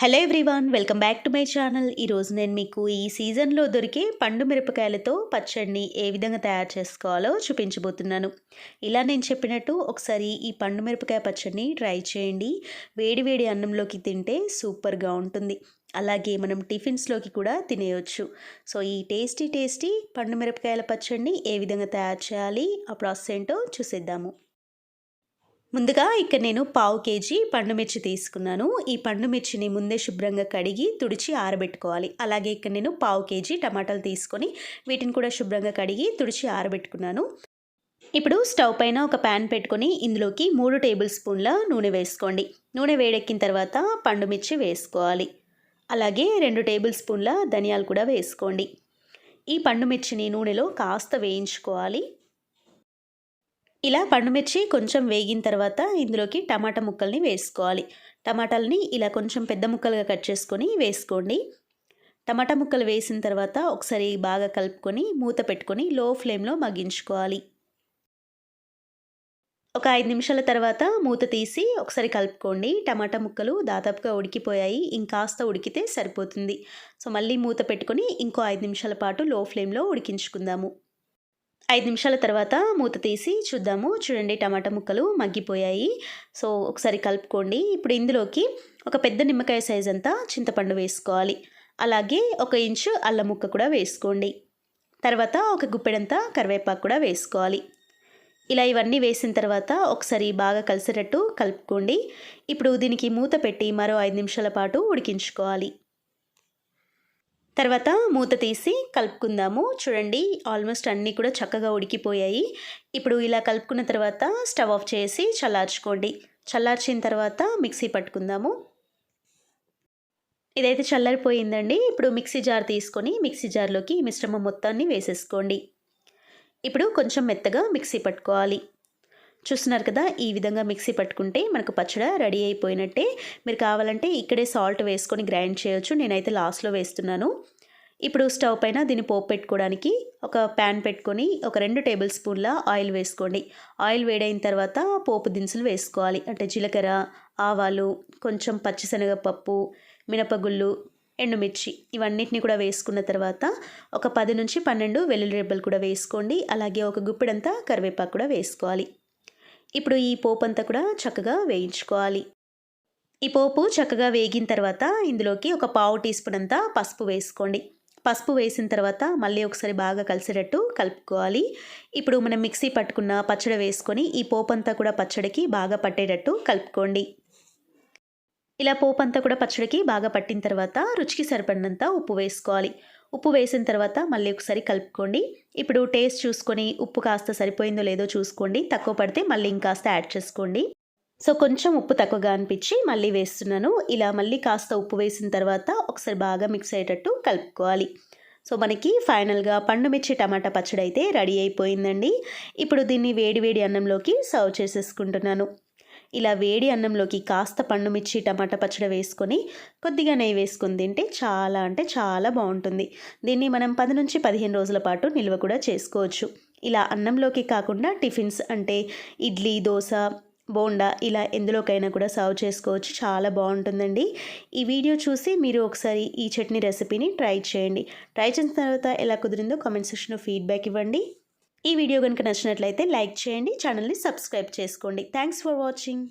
Hello everyone welcome back to my channel. ఈరోజు నేను మీకు ఈ సీజన్లో దొరికే పండు మిరపకాయలతో పచ్చడిని ఏ విధంగా తయారు చేసుకోవాలో చూపించబోతున్నాను. ఇలా నేను చెప్పినట్టు ఒకసారి ఈ పండు మిరపకాయ పచ్చడిని ట్రై చేయండి. వేడి వేడి అన్నంలోకి తింటే సూపర్గా ఉంటుంది. అలాగే మనం టిఫిన్స్లోకి కూడా తినేయొచ్చు. సో ఈ టేస్టీ టేస్టీ పండు మిరపకాయల పచ్చడిని ఏ విధంగా తయారు చేయాలి ఆ ప్రాసెస్ ఏంటో చూసేద్దాము. ముందుగా ఇక్కడ నేను పావు కేజీ పండు మిర్చి తీసుకున్నాను. ఈ పండు మిర్చిని ముందే శుభ్రంగా కడిగి తుడిచి ఆరబెట్టుకోవాలి. అలాగే ఇక్కడ నేను పావు కేజీ టమాటాలు తీసుకొని వీటిని కూడా శుభ్రంగా కడిగి తుడిచి ఆరబెట్టుకున్నాను. ఇప్పుడు స్టవ్ పైన ఒక ప్యాన్ పెట్టుకొని ఇందులోకి మూడు టేబుల్ స్పూన్ల నూనె వేసుకోండి. నూనె వేడెక్కిన తర్వాత పండు మిర్చి వేసుకోవాలి. అలాగే రెండు టేబుల్ స్పూన్ల ధనియాలు కూడా వేసుకోండి. ఈ పండు మిర్చిని నూనెలో కాస్త వేయించుకోవాలి. ఇలా పండుమిర్చి కొంచెం వేగిన తర్వాత ఇందులోకి టమాటా ముక్కల్ని వేసుకోవాలి. టమాటాలని ఇలా కొంచెం పెద్ద ముక్కలుగా కట్ చేసుకొని వేసుకోండి. టమాటా ముక్కలు వేసిన తర్వాత ఒకసారి బాగా కలుపుకొని మూత పెట్టుకొని లో ఫ్లేమ్లో మగ్గించుకోవాలి. ఒక ఐదు నిమిషాల తర్వాత మూత తీసి ఒకసారి కలుపుకోండి. టమాటా ముక్కలు దాదాపుగా ఉడికిపోయాయి. ఇంకాస్త ఉడికితే సరిపోతుంది. సో మళ్ళీ మూత పెట్టుకొని ఇంకో ఐదు నిమిషాల పాటు లో ఫ్లేమ్లో ఉడికించుకుందాము. ఐదు నిమిషాల తర్వాత మూత తీసి చూద్దాము. చూడండి టమాటా ముక్కలు మగ్గిపోయాయి. సో ఒకసారి కలుపుకోండి. ఇప్పుడు ఇందులోకి ఒక పెద్ద నిమ్మకాయ సైజ్ అంతా చింతపండు వేసుకోవాలి. అలాగే ఒక ఇంచు అల్లం ముక్క కూడా వేసుకోండి. తర్వాత ఒక గుప్పెడంతా కరివేపాకు కూడా వేసుకోవాలి. ఇలా ఇవన్నీ వేసిన తర్వాత ఒకసారి బాగా కలిసేటట్టు కలుపుకోండి. ఇప్పుడు దీనికి మూత పెట్టి మరో ఐదు నిమిషాల పాటు ఉడికించుకోవాలి. తర్వాత మూత తీసి కలుపుకుందాము. చూడండి ఆల్మోస్ట్ అన్నీ కూడా చక్కగా ఉడికిపోయాయి. ఇప్పుడు ఇలా కలుపుకున్న తర్వాత స్టవ్ ఆఫ్ చేసి చల్లార్చుకోండి. చల్లార్చిన తర్వాత మిక్సీ పట్టుకుందాము. ఇదైతే చల్లారిపోయిందండి. ఇప్పుడు మిక్సీ జార్ తీసుకొని మిక్సీ జార్లోకి మిశ్రమ మిశ్రమం మొత్తాన్ని వేసేసుకోండి. ఇప్పుడు కొంచెం మెత్తగా మిక్సీ పట్టుకోవాలి. చూస్తున్నారు కదా ఈ విధంగా మిక్సీ పట్టుకుంటే మనకు పచ్చడి రెడీ అయిపోయినట్టే. మీరు కావాలంటే ఇక్కడే సాల్ట్ వేసుకొని గ్రైండ్ చేయొచ్చు. నేనైతే లాస్ట్లో వేస్తున్నాను. ఇప్పుడు స్టవ్ పైన దీన్ని పోపు పెట్టుకోవడానికి ఒక ప్యాన్ పెట్టుకొని ఒక రెండు టేబుల్ స్పూన్ల ఆయిల్ వేసుకోండి. ఆయిల్ వేడైన తర్వాత పోపు దినుసులు వేసుకోవాలి. అంటే జీలకర్ర ఆవాలు కొంచెం పచ్చిశనగపప్పు మినపగుళ్ళు ఎండుమిర్చి ఇవన్నిటిని కూడా వేసుకున్న తర్వాత ఒక పది నుంచి పన్నెండు వెల్లుల్లి రెబ్బలు కూడా వేసుకోండి. అలాగే ఒక గుప్పిడంతా కరివేపాకు కూడా వేసుకోవాలి. ఇప్పుడు ఈ పోపు అంతా కూడా చక్కగా వేయించుకోవాలి. ఈ పోపు చక్కగా వేగిన తర్వాత ఇందులోకి ఒక పావు టీ స్పూన్ అంతా పసుపు వేసుకోండి. పసుపు వేసిన తర్వాత మళ్ళీ ఒకసారి బాగా కలిసేటట్టు కలుపుకోవాలి. ఇప్పుడు మనం మిక్సీ పట్టుకున్న పచ్చడి వేసుకొని ఈ పోపు అంతా కూడా పచ్చడికి బాగా పట్టేటట్టు కలుపుకోండి. ఇలా పోపు అంతా కూడా పచ్చడికి బాగా పట్టిన తర్వాత రుచికి సరిపడినంత ఉప్పు వేసుకోవాలి. ఉప్పు వేసిన తర్వాత మళ్ళీ ఒకసారి కలుపుకోండి. ఇప్పుడు టేస్ట్ చూసుకొని ఉప్పు కాస్త సరిపోయిందో లేదో చూసుకోండి. తక్కువ పడితే మళ్ళీ ఇంకాస్త యాడ్ చేసుకోండి. సో కొంచెం ఉప్పు తక్కువగా అనిపించి మళ్ళీ వేస్తున్నాను. ఇలా మళ్ళీ కాస్త ఉప్పు వేసిన తర్వాత ఒకసారి బాగా మిక్స్ అయ్యేటట్టు కలుపుకోవాలి. సో మనకి ఫైనల్గా పండుమిర్చి టమాటా పచ్చడి అయితే రెడీ అయిపోయిందండి. ఇప్పుడు దీన్ని వేడి వేడి అన్నంలోకి సర్వ్ చేసేసుకుంటున్నాను. ఇలా వేడి అన్నంలోకి కాస్త పండు మిర్చి టమాటా పచ్చడి వేసుకొని కొద్దిగా నెయ్యి వేసుకొని తింటే చాలా అంటే చాలా బాగుంటుంది. దీన్ని మనం పది నుంచి పదిహేను రోజుల పాటు నిల్వ కూడా చేసుకోవచ్చు. ఇలా అన్నంలోకి కాకుండా టిఫిన్స్ అంటే ఇడ్లీ దోశ బోండా ఇలా ఎందులోకైనా కూడా సర్వ్ చేసుకోవచ్చు. చాలా బాగుంటుందండి. ఈ వీడియో చూసి మీరు ఒకసారి ఈ చట్నీ రెసిపీని ట్రై చేయండి. ట్రై చేసిన తర్వాత ఎలా కుదిరిందో కామెంట్ సెక్షన్లో ఫీడ్బ్యాక్ ఇవ్వండి. ఈ వీడియో కనుక నచ్చినట్లయితే లైక్ చేయండి ఛానల్ని సబ్స్క్రైబ్ చేసుకోండి. Thanks for watching